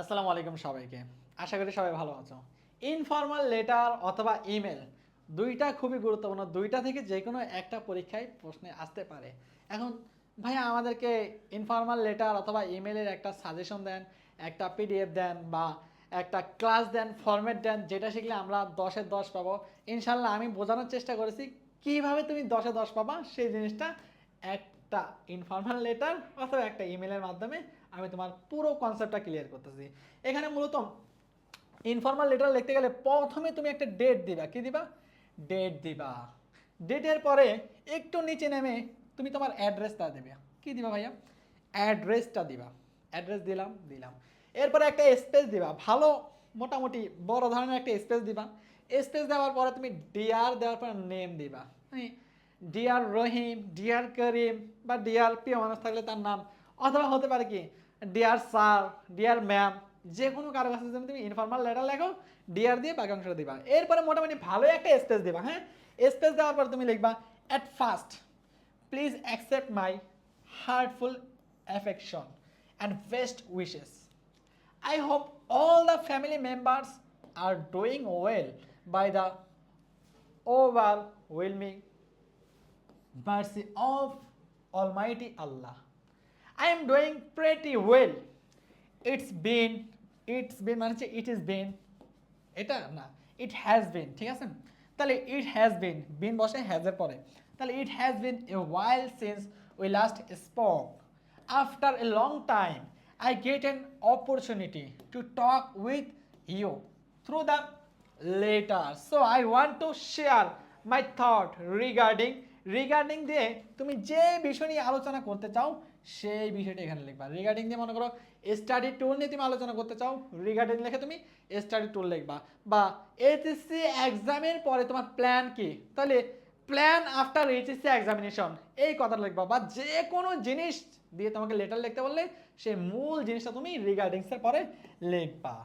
আসসালামু আলাইকুম সবাইকে। আশা করি সবাই ভালো আছো। ইনফর্মাল লেটার অথবা ইমেল দুইটা খুবই গুরুত্বপূর্ণ, দুইটা থেকে যে কোনো একটা পরীক্ষায় প্রশ্নে আসতে পারে। এখন ভাইয়া আমাদেরকে ইনফর্মাল লেটার অথবা ইমেলের একটা সাজেশন দেন, একটা পিডিএফ দেন বা একটা ক্লাস দেন ফরম্যাট দেন, যেটা শিখলে আমরা দশে দশ পাবো। ইনশাল্লাহ আমি বোঝানোর চেষ্টা করেছি কীভাবে তুমি দশে দশ পাবা সেই জিনিসটা একটা ইনফর্মাল লেটার অথবা একটা ইমেলের মাধ্যমে আমি তোমার পুরো কনসেপ্টটা ক্লিয়ার করতেছি। এখানে মূলত ইনফর্মাল লেটার লিখতে গেলে প্রথমে তুমি একটা ডেট দিবা। কি দিবা? ডেট দিবা। ডেটের পরে একটু নিচে নেমে তুমি তোমার অ্যাড্রেসটা দেবে। কি দিবা ভাইয়া? অ্যাড্রেসটা দিবা। অ্যাড্রেস দিলাম দিলাম। এরপরে একটা স্পেস দিবা। ভালো, মোটামুটি বড় ধরনের একটা স্পেস দিবা। স্পেস দেওয়ার পরে তুমি ডিআর দেওয়ার পর নেম দিবা। ডিয়ার রহিম ডিয়ার করিম বা ডিয়ার প্রিয় মানুষ থাকলে তার নাম। অথবা হতে পারে কি ডিয়ার স্যার ডিয়ার ম্যাম যে কোনো কারও কাছে যদি তুমি ইনফর্মাল লেটার লেখো ডিয়ার দিয়ে বাকি অংশটা দিবা। এরপরে মোটামুটি ভালো একটা স্পেস দিবা হ্যাঁ? স্পেস দেওয়ার পর তুমি লিখবা at first please accept my heartful affection and best wishes I hope all the family members are doing well by the overwhelming mercy of Almighty Allah. I am doing pretty well. It's been, it's been মানে হচ্ছে it is been এটা না it has been ঠিক আছে তাহলে it has been been বসে এর পরে তাহলে it has been a while since we last spoke after a long time I get an opportunity to talk with you through the letter so I want to share my thought regarding regarding দিয়ে তুমি যে বিষয় নিয়ে আলোচনা করতে চাও সেই বিষয়টা এখানে লিখবা। রিগার্ডিং দিয়ে মনে করো স্টাডি টুল নিয়ে তুমি আলোচনা করতে চাও রিগার্ডিং লিখে তুমি স্টাডি টুল লিখবা। বা এইচএসসি এক্সামের পরে তোমার প্ল্যান কি? তাহলে প্ল্যান আফটার এইচএসসি এক্সামিনেশন এই কথাটা লিখবা। বা যে কোনো জিনিস দিয়ে তোমাকে লেটার লিখতে বললে, সেই মূল জিনিসটা তুমি রিগার্ডিংসের পরে লিখবা।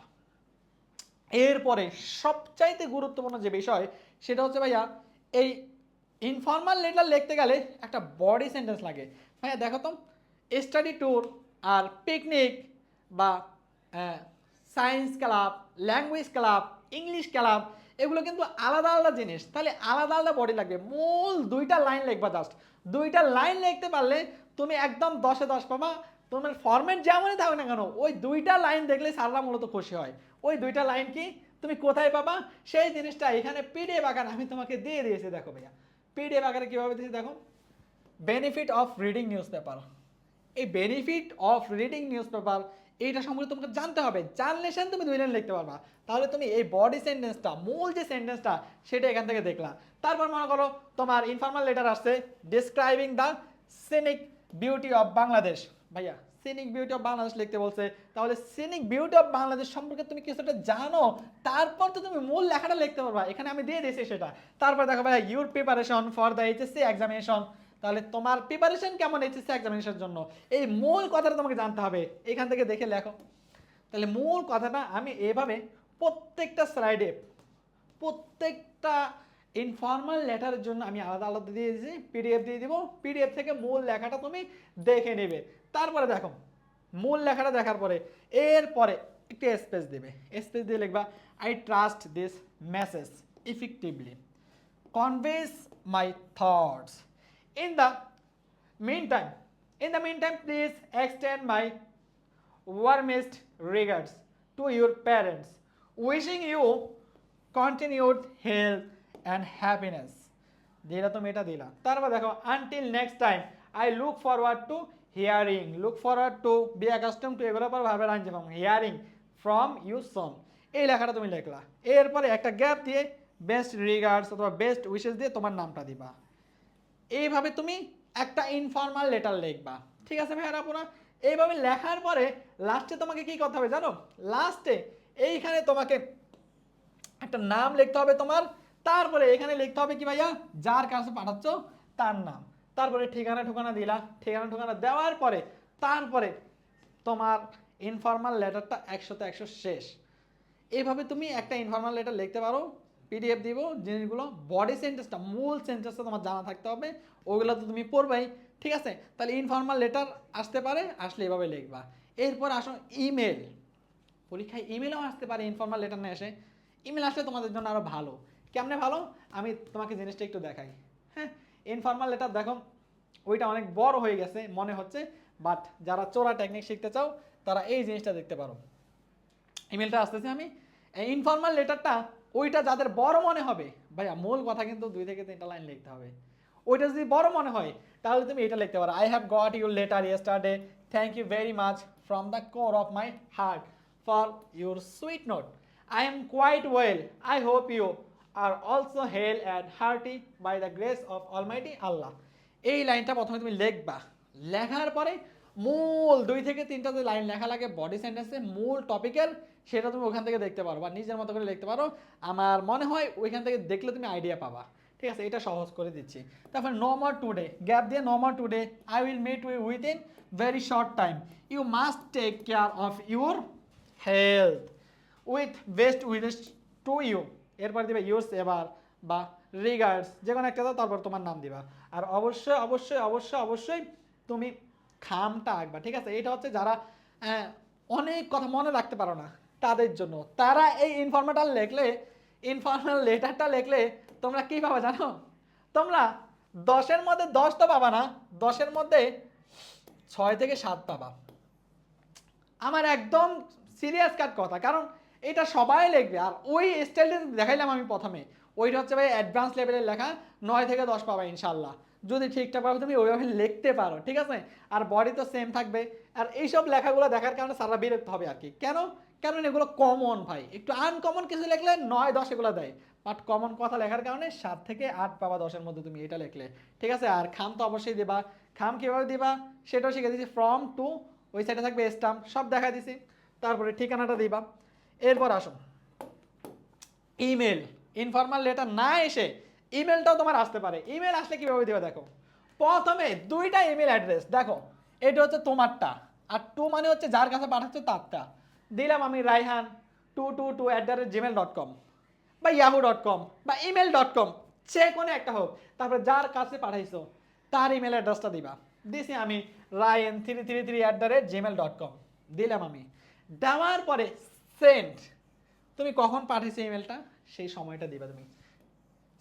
এরপরে সবচাইতে গুরুত্বপূর্ণ যে বিষয়, সেটা হচ্ছে ভাইয়া, এই ইনফর্মাল লেটার লিখতে গেলে একটা বডি সেন্টেন্স লাগে। ভাইয়া দেখো তো স্টাডি ট্যুর আর পিকনিক বা science club language club English club এগুলো কিন্তু আলাদা আলাদা জিনিস। তাহলে আলাদা আলাদা বডি লাগবে। মূল দুইটা লাইন লিখবা জাস্ট দুইটা লাইন লিখতে পারলে তুমি একদম দশে দশ পাবা। তোমার ফরম্যাট যেমনই থাকুক না কেন, ওই দুইটা লাইন দেখলে সাররা মূলত খুশি হয়। ওই দুইটা লাইন কি তুমি কোথায় পাবা? সেই জিনিসটা এখানে পিডিএফ আকার আমি তোমাকে দিয়ে দিয়েছি, দেখো ভাইয়া। পিডিএফ আকারে কীভাবে দিয়েছি, দেখো। Benefit of reading news paper এই benefit of reading news paper এইটা সম্পর্কে তোমাকে জানতে হবে। জানলে সেন তুমি দুই লাইন লিখতে পারবা। তাহলে তুমি এই বডি সেন্টেন্সটা মূল যে সেন্টেন্সটা সেটা এখান থেকে দেখলা। তারপর মনে করো, তোমার ইনফর্মাল লেটার আসছে describing the scenic beauty of Bangladesh ভাইয়া সিনিক বিউটি অফ বাংলাদেশ লিখতে বলছে। তাহলে সিনিক বিউটি অফ বাংলাদেশ সম্পর্কে তুমি কিছুটা জানো? তারপর তো তুমি মূল লেখাটা লিখতে পারবা। এখানে আমি দিয়ে দিয়েছি সেটা। তারপর দেখো ভাইয়া your preparation for the HSC examination তাহলে তোমার প্রিপারেশন কেমন এইচএসসি এক্সামিনেশনের জন্য? এই মূল কথাটা তোমাকে জানতে হবে। এখান থেকে দেখে লেখো। তাহলে মূল কথাটা আমি এভাবে প্রত্যেকটা স্লাইডে প্রত্যেকটা ইনফর্মাল লেটারের জন্য আমি আলাদা আলাদা দিয়ে দিয়েছি পিডিএফ দিয়ে দিব। পিডিএফ থেকে মূল লেখাটা তুমি দেখে নেবে। তারপরে দেখো, মূল লেখাটা দেখার পরে, এরপরে একটু স্পেস দেবে। স্পেস দিয়ে লিখবা I trust this message effectively conveys my thoughts. In the meantime, in the meantime, please extend my warmest regards to your parents, wishing you continued health and happiness. দিলা তুমি এটা দিলা। তারপর দেখো until next time I look forward to hearing look forward to be accustom to এগুলোর পর ভাবে আনছি হিয়ারিং ফ্রম ইউ সন এই লেখাটা তুমি লিখলা। এরপরে একটা গ্যাপ দিয়ে বেস্ট রিগার্ডস অথবা বেস্ট উইশেস দিয়ে তোমার নামটা দিবা। এইভাবে তুমি একটা ইনফর্মাল লেটার লিখবা। ঠিক আছে ভাইয়ার আপুরা? এইভাবে লেখার পরে লাস্টে তোমাকে কি করতে হবে জানো? লাস্টে এইখানে তোমাকে একটা নাম লিখতে হবে তোমার। তারপরে এখানে লিখতে হবে কি ভাইয়া? যার কাছে পাঠাচ্ছ তার নাম। তারপরে ঠিকানা ঠিকানা দিলা। ঠিকানা ঠিকানা দেওয়ার পরে তারপরে তোমার ইনফর্মাল লেটারটা একশোতে একশো শেষ। এইভাবে তুমি একটা ইনফর্মাল লেটার লিখতে পারো। পিডিএফ দিব, জিনিসগুলো বডি সেন্টেন্সটা মূল সেন্টেন্সটা তোমার জানা থাকতে হবে। ওগুলো তো তুমি পড়বাই, ঠিক আছে? তাহলে ইনফর্মাল লেটার আসতে পারে, আসলে এভাবে লিখবা। এরপর আসো ইমেল পরীক্ষায় ইমেলও আসতে পারে ইনফর্মাল লেটার না এসে। ইমেল আসলে তোমাদের জন্য আরও ভালো। কেমনে ভালো? আমি তোমাকে জিনিসটা একটু দেখাই। হ্যাঁ ইনফর্মাল লেটার দেখো, ওইটা অনেক বড় হয়ে গেছে, মনে হচ্ছে। বাট যারা চোরা টেকনিক শিখতে চাও, তারা এই জিনিসটা দেখতে পারো। ইমেলটা আসতেছে আমি। ইনফর্মাল লেটারটা ওইটা যাদের বড় মনে হবে, ভাইয়া মূল কথা কিন্তু দুই থেকে তিনটা লাইন লিখতে হবে। ওইটা যদি বড় মনে হয়, তাহলে তুমি এটা লিখতে পারো I have got your letter yesterday thank you very much from the core of my heart for your sweet note I am quite well I hope you are also hale and hearty by the grace of almighty Allah এই লাইনটা প্রথমে তুমি লিখবা। লেখার পরে মূল দুই থেকে তিনটা যে লাইন লেখা লাগে বডি সেন্টেন্সে মূল টপিকের সেটা তুমি ওখান থেকে দেখতে পারো বা নিজের মতো করে লিখতে পারো। আমার মনে হয় ওইখান থেকে দেখলে তুমি আইডিয়া পাবা। ঠিক আছে, এটা সহজ করে দিচ্ছি। তারপর নো মোর টুডে গ্যাপ দিয়ে no more today I will meet we within very short time you must take care of your health with best wishes to you এরপর দিবে ইউর এবার বা রিগার্ডস যে কোনো একটা দাও, তারপর তোমার নাম দিবা। আর অবশ্যই অবশ্যই অবশ্যই অবশ্যই তুমি খামটা আঁকবা। ঠিক আছে এটা হচ্ছে যারা অনেক কথা মনে রাখতে পারো না। তাদের জন্য। তারা এই ইনফরমেটাল লেখলে ইনফর্মাল লেটারটা লেখলে তোমরা কি পাবা জানো? তোমরা দশের মধ্যে দশ তো পাবা না, দশের মধ্যে ছয় থেকে সাত পাবা। আমার একদম সিরিয়াস কাট কথা, কারণ এটা সবাই লিখবে। আর ওই স্টাইলটা দেখাইলাম আমি প্রথমে। ওইটা হচ্ছে ভাই অ্যাডভান্স লেভেলের লেখা, নয় থেকে দশ পাবা ইনশাল্লাহ যদি ঠিকঠাকভাবে তুমি ওইভাবে লিখতে পারো, ঠিক আছে? আর বডি তো সেম থাকবে। আর এইসব লেখাগুলো দেখার কারণে সারা বিরক্ত হবে আর কি। কেন? কারণ এগুলো কমন ভাই। একটু আনকমন কিছু লিখলে নয়, দশ এগুলো দেয়। বাট কমন কথা লেখার কারণে সাত থেকে আট পাবা দশের মধ্যে তুমি এটা লিখলে। ঠিক আছে? আর খাম তো অবশ্যই দিবা। খাম কীভাবে দিবা? সেটাও শিখে দিচ্ছি ফ্রম টু ওই সাইডে থাকবে স্টাম্প সব দেখা দিছি। তারপরে ঠিকানাটা দিবা। এরপর আসুন। ইমেল ইনফর্মাল লেটার না এসে ইমেলটাও তোমার আসতে পারে। ইমেল আসলে কীভাবে দেবে দেখো? প্রথমে দুইটা ইমেল অ্যাড্রেস দেখো। এটা হচ্ছে তোমারটা। আর টু মানে হচ্ছে যার কাছে পাঠাচ্ছে তারটা। দিলাম আমি Raihan two two two at the rate Gmail dot com বা ইয়াহু ডট কম বা ইমেল ডট কম যে কোনো একটা হোক। তারপরে যার কাছে পাঠাইছো, তার ইমেল অ্যাড্রেসটা দিবা। দিছি আমি Rayan three three three at the rate Gmail dot com দিলাম আমি। দেওয়ার পরে সেন্ড তুমি কখন পাঠিয়েছো ইমেলটা সেই সময়টা দিবা তুমি।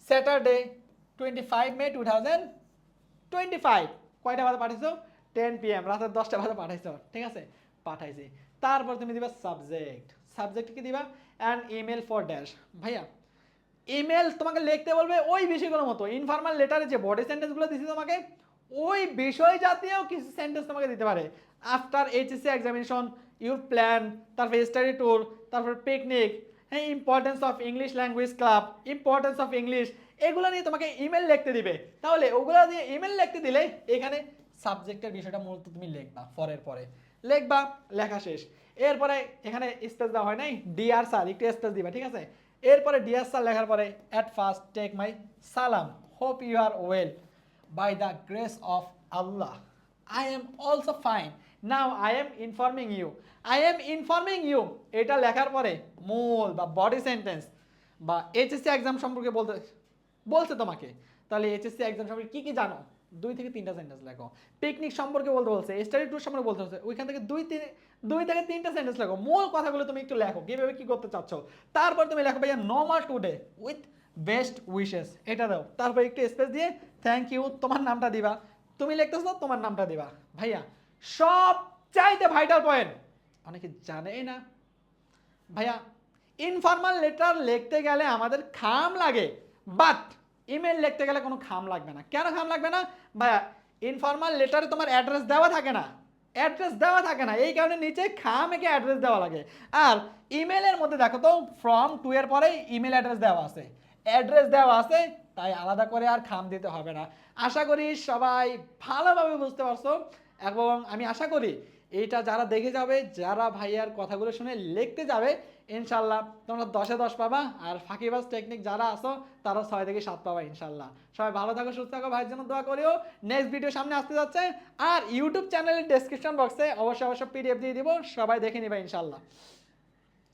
Saturday twenty five May two thousand twenty five কয়টা বাজে পাঠিয়েছো টেন পি এম রাতের দশটা বাজে পাঠাইছো, ঠিক আছে? পাঠাইছি। তারপর তুমি দিবা সাবজেক্ট সাবজেক্ট কি দিবা? অ্যান্ড ইমেল ফর ড্যাশ ভাইয়া ইমেল তোমাকে লিখতে বলবে ওই বিষয়গুলোর মতো। ইনফর্মাল লেটারে যে বডি সেন্টেন্সগুলো দিছি তোমাকে, ওই বিষয় জাতীয় কিছু সেন্টেন্স তোমাকে দিতে পারে। After HSC examination your plan তারপর স্টাডি ট্যুর তারপর পিকনিক হ্যাঁ importance of English language club importance of English এগুলো নিয়ে তোমাকে ইমেল লিখতে দিবে। তাহলে ওগুলো দিয়ে ইমেল লিখতে দিলে এখানে সাবজেক্টের বিষয়টা মূলত তুমি লিখবা ফরের পরে। লিখবা, লেখা শেষ। এরপরে এখানে স্পেস দেওয়া হয় নাই ডিআর স্যার একটু স্পেস দিবা, ঠিক আছে? এরপরে ডিআর স্যার লেখার পরে at first take my salam hope you are well by the grace of Allah I am also fine now I am informing you I am informing you এটা লেখার পরে মূল বা বডি সেন্টেন্স বা HSC exam সম্পর্কে বলতে, বলছে তোমাকে। তাহলে এইচএসসি এক্সাম সম্পর্কে কী কী জানো? দুই থেকে তিনটা সেন্টেন্স লেখো। পিকনিক সম্পর্কে বলতে বলছে স্টাডি ট্যুর সম্পর্কে বলতে বলছে, ওইখান থেকে দুই তিন, দুই থেকে তিনটা সেন্টেন্স লেখো। মূল কথাগুলো তুমি একটু লেখো, কীভাবে কী করতে চাচ্ছ। তারপর তুমি লেখো ভাইয়া no more today with best wishes এটা দাও। তারপর একটু স্পেস দিয়ে থ্যাংক ইউ তোমার নামটা দিবা। তুমি লিখতেছো, তোমার নামটা দিবা। ভাইয়া সব চাইতে ভাইটাল পয়েন্ট অনেকে জানেই না। ভাইয়া ইনফর্মাল লেটার লিখতে গেলে আমাদের খাম লাগে বাট ইমেল লিখতে গেলে কোনো খাম লাগবে না। কেন খাম লাগবে না? ভাইয়া ইনফর্মাল লেটারে তোমার অ্যাড্রেস দেওয়া থাকে না। অ্যাড্রেস দেওয়া থাকে না। এই কারণে নিচে খাম একে অ্যাড্রেস দেওয়া লাগে। আর ইমেলের মধ্যে দেখো তো ফর্ম টু এর পরে ইমেল অ্যাড্রেস দেওয়া আছে। অ্যাড্রেস দেওয়া আছে, তাই আলাদা করে আর খাম দিতে হবে না। আশা করি সবাই ভালোভাবে বুঝতে পারছ। এবং আমি আশা করি এইটা যারা দেখে যাবে, যারা ভাইয়ার কথাগুলো শুনে লিখতে যাবে, ইনশাল্লাহ তোমরা দশে দশ পাবা আর ফাঁকিবাজ টেকনিক যারা আসো তারা ছয় থেকে সাত পাবা ইনশাল্লাহ। সবাই ভালো থাকো, সুস্থ থাকো, ভাইয়ের জন্য দোয়া করিও। নেক্সট ভিডিও সামনে আসতে যাচ্ছে আর ইউটিউব চ্যানেলের ডেসক্রিপশন বক্সে অবশ্যই অবশ্যই পিডিএফ দিয়ে দিব, সবাই দেখে নিবে ইনশাল্লাহ।